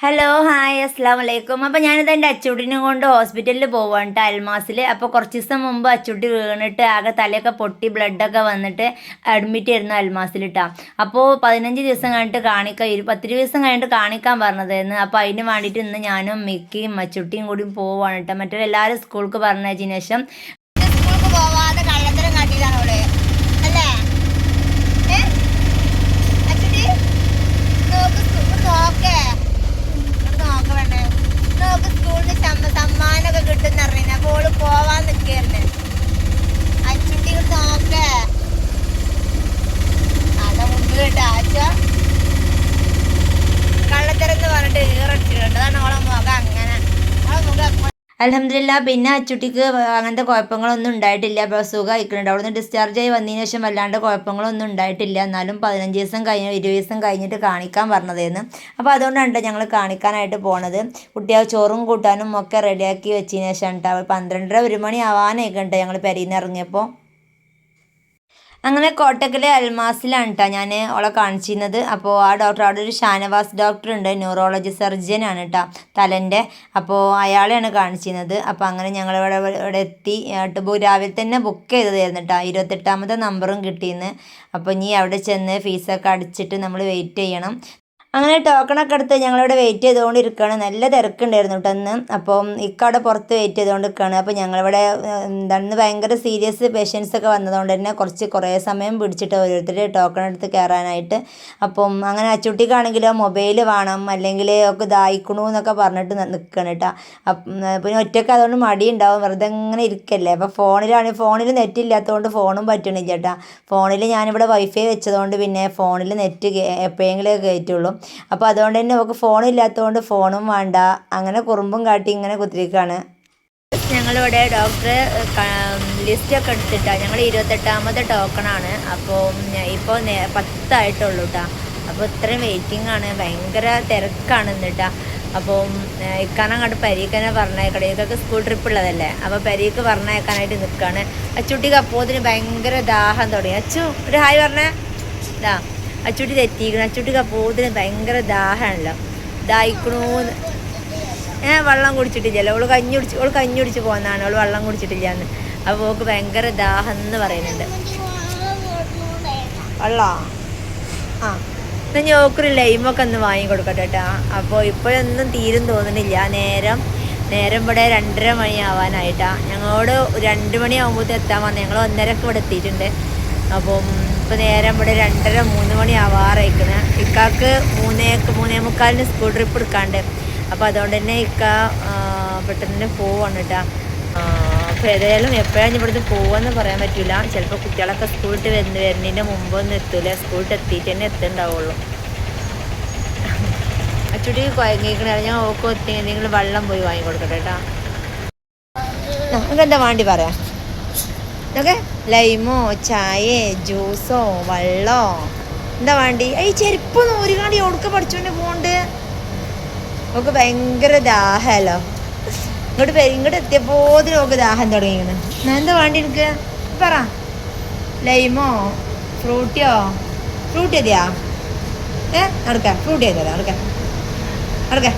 Hello hi അസ്സാം വലൈക്കും അപ്പോൾ ഞാനിത് എന്റെ അച്ചൂട്ടിനെ കൊണ്ട് ഹോസ്പിറ്റലിൽ പോവാണ് കേട്ടോ അൽമാസിൽ അപ്പോൾ കുറച്ച് ദിവസം മുമ്പ് അച്ചൂട്ടി വീണിട്ട് ആകെ തലയൊക്കെ പൊട്ടി ബ്ലഡൊക്കെ വന്നിട്ട് അഡ്മിറ്റ് ആയിരുന്നു അൽമാസിൽ കേട്ടോ അപ്പോൾ പതിനഞ്ച് ദിവസം കഴിഞ്ഞിട്ട് കാണിക്കാൻ ഇരു പത്ത് ദിവസം കഴിഞ്ഞിട്ട് കാണിക്കാൻ പറഞ്ഞതായിരുന്നു. അപ്പോൾ അതിന് വേണ്ടിയിട്ട് ഇന്ന് ഞാനും മിക്കിയും അച്ചൂട്ടിയും കൂടി പോവാണ് കേട്ടോ മറ്റൊരു എല്ലാവരും സ്കൂൾക്ക് പറഞ്ഞതിന് ശേഷം സ്കൂൾക്ക് പോവാതെ കള്ളത്തരം കാട്ടിയതാണ് അവൾ അല്ലേ ഏ? അച്ചുട്ടി, നോക്ക് സ്കൂ- ഇങ്ങോട്ട് നോക്കേ ഇങ്ങോട്ട് നോക്ക് വേണ്ടേ നോക്ക് സ്കൂളിന് സമ്മ- സമ്മാനമൊക്കെ കിട്ടുന്ന അറിയുന്ന അപ്പൊ ഓൾ പോവാൻ നിക്കായിരുന്നു അച്ചുട്ടി ഇങ്ങോട്ട് നോക്കേ അതാ മുമ്പ് കേട്ടോ ആച്ച കള്ളത്തരം എന്ന് പറഞ്ഞിട്ട് ഈറടിച്ചിട്ടുണ്ട് അതാണ് ഓളെ മുഖം അങ്ങനെ ഓളെ മുഖം എപ്പ- അലഹമില്ല പിന്നെ അച്ചുട്ടിക്ക് അങ്ങനത്തെ കുഴപ്പങ്ങളൊന്നും ഉണ്ടായിട്ടില്ല. അപ്പോൾ സുഖം അയക്കുന്നുണ്ട് അവിടുന്ന് ഡിസ്ചാർജ് ആയി വന്നതിന് ശേഷം വല്ലാണ്ട് കുഴപ്പങ്ങളൊന്നും ഉണ്ടായിട്ടില്ല. എന്നാലും പതിനഞ്ച് ദിവസം കഴിഞ്ഞ് ഇരുപത് ദിവസം കഴിഞ്ഞിട്ട് കാണിക്കാൻ പറഞ്ഞതായിരുന്നു. അപ്പോൾ അതുകൊണ്ടാണ് ഞങ്ങൾ കാണിക്കാനായിട്ട് പോണത്. കുട്ടികൾ ചോറും കൂട്ടാനും ഒക്കെ റെഡിയാക്കി വെച്ചതിന് ശേഷം കേട്ടോ പന്ത്രണ്ടര ഒരു മണി ആവാനായിക്കട്ടെ ഞങ്ങൾ പെരിയിൽ നിന്ന് ഇറങ്ങിയപ്പോൾ അങ്ങനെ കോട്ടക്കലെ അൽമാസിലാണ് കേട്ടോ ഞാൻ അവളെ കാണിച്ചിരുന്നത്. അപ്പോൾ ആ ഡോക്ടർ അവിടെ ഒരു ഷാനവാസ് ഡോക്ടർ ഉണ്ട്. ന്യൂറോളജി സർജനാണ് കേട്ടോ തലന്റെ അപ്പോൾ അയാളെയാണ് കാണിച്ചിരുന്നത്. അപ്പോൾ അങ്ങനെ ഞങ്ങൾ ഇവിടെ ഇവിടെ എത്തി രാവിലെ തന്നെ ബുക്ക് ചെയ്തതായിരുന്നു കേട്ടോ ഇരുപത്തെട്ടാമത്തെ നമ്പറും കിട്ടിയെന്ന്. അപ്പോൾ ഇനി അവിടെ ചെന്ന് ഫീസൊക്കെ അടിച്ചിട്ട് നമ്മൾ വെയിറ്റ് ചെയ്യണം. അങ്ങനെ ടോക്കണൊക്കെ എടുത്ത് ഞങ്ങളിവിടെ വെയിറ്റ് ചെയ്തുകൊണ്ട് ഇരിക്കുകയാണ് നല്ല തിരക്കുണ്ടായിരുന്നു കേട്ടോ അന്ന്. അപ്പം ഇക്കവിടെ പുറത്ത് വെയിറ്റ് ചെയ്തുകൊണ്ട് നിൽക്കുകയാണ് അപ്പോൾ ഞങ്ങളിവിടെ എന്താണെന്ന് എന്താണ് ഭയങ്കര സീരിയസ് പേഷ്യൻസ് ഒക്കെ വന്നതുകൊണ്ട് തന്നെ കുറച്ച് കുറേ സമയം പിടിച്ചിട്ട് ഓരോരുത്തർ ടോക്കൺ എടുത്ത് കയറാനായിട്ട്. അപ്പം അങ്ങനെ അച്ചുട്ടിക്കാണെങ്കിലോ മൊബൈൽ വേണം അല്ലെങ്കിൽ ഒക്കെ ദായിക്കണു എന്നൊക്കെ പറഞ്ഞിട്ട് നിൽക്കണം കേട്ടോ പിന്നെ ഒറ്റയ്ക്ക് അതുകൊണ്ട് മടി ഉണ്ടാവും വെറുതെ ഇങ്ങനെ ഇരിക്കല്ലേ. അപ്പോൾ ഫോണിലാണ് ഫോണിൽ നെറ്റ് ഇല്ലാത്തതുകൊണ്ട് ഫോണും പറ്റണില്ല കേട്ടോ ഫോണിൽ ഞാനിവിടെ വൈഫൈ വെച്ചതുകൊണ്ട് പിന്നെ ഫോണിൽ നെറ്റ് എപ്പോഴെങ്കിലും കയറ്റുള്ളൂ അപ്പോൾ അതുകൊണ്ട് തന്നെ നമുക്ക് ഫോണില്ലാത്തതുകൊണ്ട് ഫോണും വേണ്ട. അങ്ങനെ കുറുമ്പും കാട്ടി ഇങ്ങനെ കുത്തിരിക്കുകയാണ് ഞങ്ങളിവിടെ ഡോക്ടറെ ലിസ്റ്റൊക്കെ എടുത്തിട്ടാണ് ഞങ്ങൾ ഇരുപത്തെട്ടാമത്തെ ടോക്കണാണ് അപ്പോൾ ഇപ്പോൾ പത്തായിട്ടുള്ളൂ കേട്ടോ അപ്പോൾ ഇത്രയും വെയിറ്റിംഗ് ആണ്. ഭയങ്കര തിരക്കാണ് എന്നിട്ടാ അപ്പോൾ ഇക്കാന അങ്ങോട്ട് പരീക്കനെ പറഞ്ഞേക്കണം. ഇതൊക്കെ സ്കൂൾ ട്രിപ്പ് ഉള്ളതല്ലേ? അപ്പോൾ പരീക്ക് പറഞ്ഞേക്കാനായിട്ട് നിൽക്കുകയാണ് അച്ചുട്ടിക്ക് അപ്പോത്തിന് ഭയങ്കര ദാഹം തുടങ്ങി. അച്ചു ഒരു ഹായ് പറഞ്ഞേ. ഇതാ അച്ചുട്ടി തെറ്റിക്കണം അച്ചുട്ടിക്ക് അപ്പോത്തിന് ഭയങ്കര ദാഹമാണല്ലോ. ദാഹിക്കണൂന്ന് ഏഹ് വെള്ളം കുടിച്ചിട്ടില്ല. അവൾ കഞ്ഞി കുടിച്ച് അവൾ കഞ്ഞി കുടിച്ച് പോകുന്നതാണ് അവൾ വെള്ളം കുടിച്ചിട്ടില്ല എന്ന് അപ്പോൾ അവൾക്ക് ഭയങ്കര ദാഹം എന്ന് പറയുന്നുണ്ട്. വെള്ളോ? ആ. എന്നാൽ ഞാൻ ഓക്കൊരു ലൈമൊക്കെ ഒന്ന് വാങ്ങി കൊടുക്കട്ടെ കേട്ടോ. അപ്പോൾ ഇപ്പോഴൊന്നും തീരും തോന്നുന്നില്ല. നേരം നേരം ഇവിടെ രണ്ടര മണി ആവാനായിട്ടാ ഞങ്ങളോട് രണ്ട് മണി ആകുമ്പോഴത്തെ എത്താൻ വന്നു. ഞങ്ങൾ ഒന്നരക്ക് ഇവിടെ എത്തിയിട്ടുണ്ട്. അപ്പം ഇപ്പോൾ നേരം ഇവിടെ രണ്ടര മൂന്ന് മണി ആവാറായിക്കണ്. ഇക്കാക്ക് മൂന്നേ മൂന്നേ മുക്കാലിന് സ്കൂൾ ട്രിപ്പ് എടുക്കാണ്ട്. അപ്പോൾ അതുകൊണ്ട് തന്നെ ഇക്ക പെട്ടെന്ന് തന്നെ പോവാണ് കേട്ടോ അപ്പോൾ ഏതായാലും എപ്പോഴാണ് ഇവിടുന്ന് പോവാന്ന് പറയാൻ പറ്റില്ല ചിലപ്പോൾ കുട്ടികളൊക്കെ സ്കൂളിട്ട് വരുന്ന വരുന്നതിന്റെ മുമ്പൊന്നും എത്തൂല. സ്കൂളിട്ട് എത്തിയിട്ട് തന്നെ എത്തുണ്ടാവുള്ളൂ. അച്ചുടി കുഴങ്ങിക്കണ ഞാൻ ഓക്കെ എന്തെങ്കിലും വെള്ളം പോയി വാങ്ങി കൊടുക്കട്ടെ കേട്ടോ നമുക്ക് എന്താ വേണ്ടി പറയാം? ഇതൊക്കെ ലൈമോ ചായ ജ്യൂസോ വെള്ളോ? എന്താ വേണ്ടി? ഈ ചെരുപ്പ് നൂരുകാണ്ടി ഒടുക്ക പഠിച്ചോണ്ട് പോണ്ട്? നമുക്ക് ഭയങ്കര ദാഹമല്ലോ ഇങ്ങോട്ട് ഇങ്ങോട്ട് എത്തിയപ്പോതിന് നമുക്ക് ദാഹം തുടങ്ങിയിരുന്നു ഞാൻ എന്താ വേണ്ടി എനിക്ക് പറ. ലൈമോ ഫ്രൂട്ടിയോ? ഫ്രൂട്ടി എതിയാ ഏ നടക്കാം. ഫ്രൂട്ടി ചെയ്തരാ നടക്കാം. നടക്ക.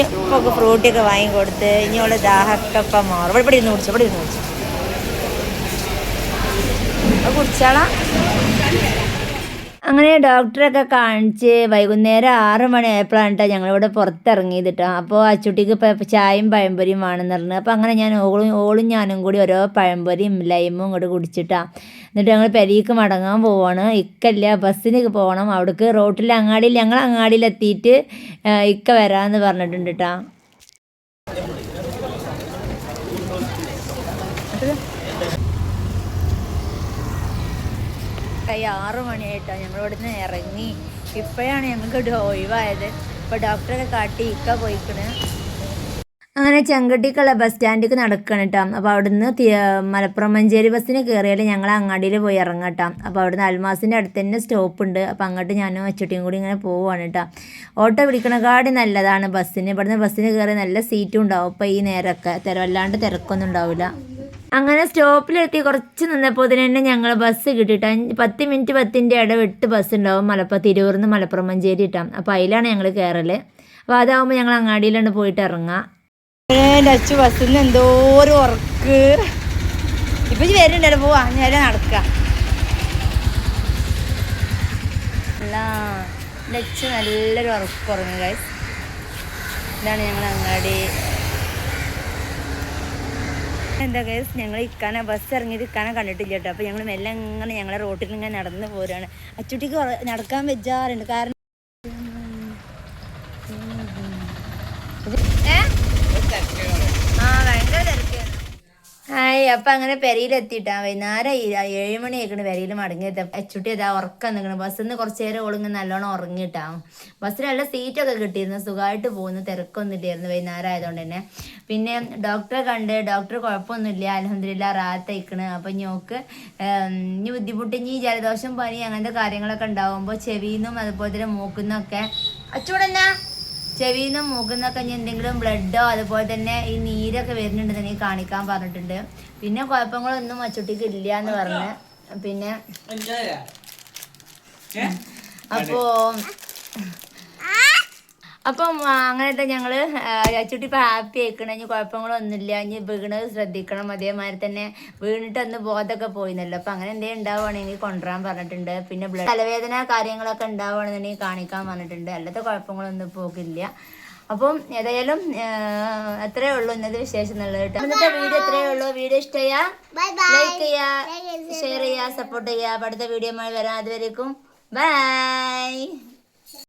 ഇനി നമുക്ക് ഫ്രൂട്ടിയൊക്കെ വാങ്ങി കൊടുത്ത് ഇനി ഉള്ള ദാഹക്കൊക്കെ മാറും. ഇവിടെ ഇരുന്ന് കുടിച്ചു ഇവിടെ ഇരുന്ന് കുടിച്ചു. കുടിച്ചാളാ. അങ്ങനെ ഡോക്ടറൊക്കെ കാണിച്ച് വൈകുന്നേരം ആറ് മണിയായപ്പോഴാണ് കേട്ടോ ഞങ്ങളിവിടെ പുറത്തിറങ്ങിയത് കേട്ടോ അപ്പോൾ അച്ചുട്ടിക്ക് ഇപ്പോൾ ചായയും പഴംപൊരിയും വേണമെന്ന് പറഞ്ഞു. അപ്പോൾ അങ്ങനെ ഞാൻ ഓളും ഓളും ഞാനും കൂടി ഓരോ പഴംപൊരിയും ലൈമും ഇങ്ങോട്ട് കുടിച്ചിട്ടാ. എന്നിട്ട് ഞങ്ങൾ പെരീക്ക് മടങ്ങാൻ പോവാണ്. ഇക്കല്ല ബസ്സിന് പോകണം അവിടേക്ക് റോട്ടിൽ അങ്ങാടിയിൽ ഞങ്ങൾ അങ്ങാടിയിലെത്തിയിട്ട് ഇക്ക വരാമെന്ന് പറഞ്ഞിട്ടുണ്ട് കേട്ടോ കൈ ആറ് മണിയായിട്ടാണ് ഞങ്ങൾ ഇവിടുന്ന് ഇറങ്ങി ഇപ്പോഴാണ് ഞങ്ങൾക്ക് ഒഴിവായത്. ഇപ്പോൾ ഡോക്ടറെ കാട്ടി ഇക്ക പോയിക്കണ്. അങ്ങനെ ചെങ്കട്ടിക്കുള്ള ബസ് സ്റ്റാൻഡിലേക്ക് നടക്കണം കേട്ടോ അപ്പോൾ അവിടുന്ന് മലപ്പുറം മഞ്ചേരി ബസ്സിന് കയറിയാൽ ഞങ്ങൾ അങ്ങാടിയിൽ പോയി ഇറങ്ങാം അപ്പോൾ അവിടുന്ന് അൽമാസിന്റെ അടുത്ത് തന്നെ സ്റ്റോപ്പ് ഉണ്ട് അപ്പോൾ അങ്ങോട്ട് ഞാനും അച്ചുട്ടിയും കൂടി ഇങ്ങനെ പോവുകയാണ് കേട്ടോ ഓട്ടോ വിളിക്കണക്കാടി നല്ലതാണ് ബസ്സിന്. ഇവിടുന്ന് ബസ്സിന് കയറി നല്ല സീറ്റും ഉണ്ടാവും. അപ്പോൾ ഈ നേരമൊക്കെ തിര വല്ലാണ്ട് തിരക്കൊന്നും ഉണ്ടാവില്ല അങ്ങനെ സ്റ്റോപ്പിലെത്തി കുറച്ച് നിന്നപ്പോൾ തന്നെ ഞങ്ങൾ ബസ് കിട്ടിയിട്ട് പത്ത് മിനിറ്റ് പത്തിന്റെ ഇടവിട്ട് ബസ് ഉണ്ടാവും. മലപ്പുറം തിരൂരിൽ നിന്ന് മലപ്പുറം മഞ്ചേരി ഇട്ടാം അപ്പോൾ അതിലാണ് ഞങ്ങൾ കയറൽ അപ്പോൾ അതാവുമ്പോൾ ഞങ്ങൾ അങ്ങാടിയിലാണ് പോയിട്ട് ഇറങ്ങാം. അച്ചു ബസ്സിൽ നിന്ന് എന്തോ ഒരു ഉറക്ക്. ഇപ്പം വരുന്നുണ്ടല്ലോ പോവാ ഞാൻ നടക്കുക അല്ല ലച്ച് നല്ലൊരു ഉറക്ക് ഉറങ്ങും ഗൈസ് ഇതാണ് ഞങ്ങൾ അങ്ങാടി. എന്താ കേസ് ഞങ്ങൾ ഇക്കാനെ ബസ് ഇറങ്ങിയത് ഇക്കാനെ കണ്ടിട്ടില്ല കേട്ടോ അപ്പോൾ ഞങ്ങൾ മെല്ലെ ഇങ്ങനെ ഞങ്ങളെ റോട്ടിൽ ഇങ്ങനെ നടന്ന് പോരാണ്. അച്ചുട്ടിക്ക് നടക്കാൻ വെച്ചാറുണ്ട് കാരണം ആ ഭയങ്കര തിരക്കാണ് ഹായ് അപ്പം അങ്ങനെ പെരയിലെത്തിയിട്ടാ വൈകുന്നേരം ഏഴ് ആയിക്കണ് പെരയിൽ മടങ്ങിയത് അച്ചുട്ടി അതാ ഉറക്കം നിൽക്കണം ബസ്സിൽ നിന്ന് കുറച്ച് നേരം ഓളിങ്ങ് നല്ലോണം ഉറങ്ങിയിട്ടാ. ബസ്സിൽ നല്ല സീറ്റൊക്കെ കിട്ടിയിരുന്നു. സുഖമായിട്ട് പോകുന്നു തിരക്കൊന്നും ഇല്ലായിരുന്നു വൈകുന്നേരം ആയതുകൊണ്ട് തന്നെ. പിന്നെ ഡോക്ടറെ കണ്ട്. ഡോക്ടർ കുഴപ്പമൊന്നുമില്ല. അലഹമില്ല റാത്തയക്കണ് അപ്പം ഞോക്ക് ഇനി ബുദ്ധിമുട്ട് ഇനി ജലദോഷം പനി അങ്ങനത്തെ കാര്യങ്ങളൊക്കെ ഉണ്ടാവുമ്പോൾ ചെവിന്നും അതുപോലെ തന്നെ മൂക്കുന്നൊക്കെ അച്ചൂടെന്നാ? ചെവിന്നും മൂക്കുന്നൊക്കെ ഇനി എന്തെങ്കിലും ബ്ലഡോ അതുപോലെ തന്നെ ഈ നീരൊക്കെ വരുന്നുണ്ടെന്നുണ്ടെങ്കിൽ കാണിക്കാൻ പറഞ്ഞിട്ടുണ്ട്. പിന്നെ കുഴപ്പങ്ങളൊന്നും അച്ചുട്ടിക്ക് ഇല്ല എന്ന് പറഞ്ഞ്. പിന്നെ അപ്പോ അപ്പം അങ്ങനത്തെ ഞങ്ങൾ ചുട്ടി ഇപ്പം ഹാപ്പി ആയിക്കണം. ഇനി കുഴപ്പങ്ങളൊന്നുമില്ല. ഇനി വീണത് ശ്രദ്ധിക്കണം. അതേമാതിരി തന്നെ വീണിട്ട് അന്ന് ബോധമൊക്കെ പോയിന്നല്ലോ. അപ്പം അങ്ങനെ എന്തെങ്കിലും ഉണ്ടാവുകയാണെങ്കിൽ കൊണ്ടുവരാൻ പറഞ്ഞിട്ടുണ്ട്. പിന്നെ ബ്ലഡ് തലവേദന കാര്യങ്ങളൊക്കെ ഉണ്ടാവുകയാണെന്നുണ്ടെങ്കിൽ കാണിക്കാൻ പറഞ്ഞിട്ടുണ്ട്. അല്ലാത്ത കുഴപ്പങ്ങളൊന്നും പോകില്ല. അപ്പം ഏതായാലും അത്രേ ഉള്ളൂ ഇന്നത്തെ വിശേഷം എന്നുള്ളത് കേട്ടോ. ഇന്നത്തെ വീഡിയോ എത്രയേ ഉള്ളൂ. വീഡിയോ ബൈ ലൈക്ക് ചെയ്യാ ഷെയർ ചെയ്യാ സപ്പോർട്ട് ചെയ്യാ. അടുത്ത വീഡിയോ വരാം. അതുവരേക്കും ബൈ